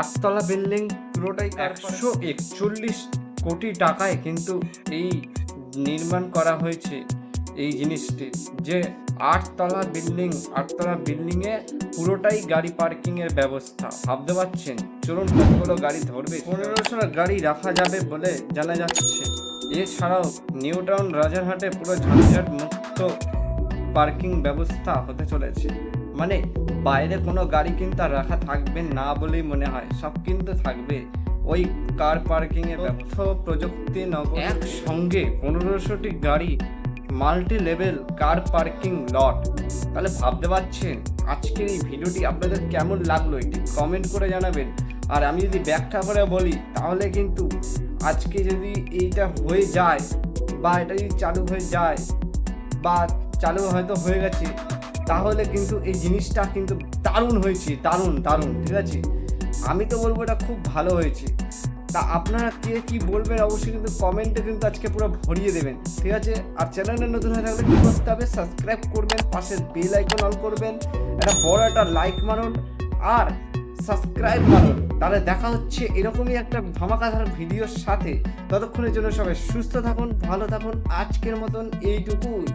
আটতলা building পুরোটাই একশো একচল্লিশ কোটি টাকায় কিন্তু এই নির্মাণ করা হয়েছে এই জিনিসটি। যে আটতলা বিল্ডিং আটতলা বিল্ডিংয়ে পুরোটাই গাড়ি পার্কিং এর ব্যবস্থা। ভাবতে পারছেন? চলুন কতগুলো গাড়ি ধরবে পনেরোশো গাড়ি রাখা যাবে বলে জানা যাচ্ছে। এছাড়াও নিউ টাউন রাজারহাটে পুরো ঝঞ্ঝাট মুক্ত পার্কিং ব্যবস্থা হতে চলেছে। মানে বাইরে কোনো গাড়ি কিন্তু আর রাখা থাকবে না বলেই মনে হয়। সব কিন্তু থাকবে। ওই কার পার্কিং এর তথ্য প্রযুক্তি নগর একসঙ্গে পনেরোশোটি গাড়ি multi level car parking lot তাহলে ভাবতে পারছেন আজকের এই ভিডিওটি আপনাদের কেমন লাগল একটি কমেন্ট করে জানাবেন। আর আমি যদি ব্যাখ্যা করে বলি তাহলে কিন্তু আজকে যদি এইটা হয়ে যায় বা এটা যদি চালু হয়ে যায় বা চালু হয়তো হয়ে গেছে তাহলে কিন্তু এই জিনিসটা কিন্তু দারুণ হয়েছে, দারুণ দারুণ, ঠিক আছে? আমি তো বলব এটা খুব ভালো হয়েছে। তা আপনারা কে কি বলবেন অবশ্যই কিন্তু কমেন্টে কিন্তু আজকে পুরো ভরিয়ে দেবেন, ঠিক আছে? আর চ্যানেলে নতুন হয়ে থাকলে কী করতে হবে? সাবস্ক্রাইব করবেন, পাশের বেল আইকন অন করবেন, একটা বড় একটা লাইক মারুন, আর সাবস্ক্রাইব মারুন। তাহলে দেখা হচ্ছে এরকমই একটা ধামাকাধার ভিডিওর সাথে। ততক্ষণের জন্য সবাই সুস্থ থাকুন, ভালো থাকুন, আজকের মতন এইটুকুই।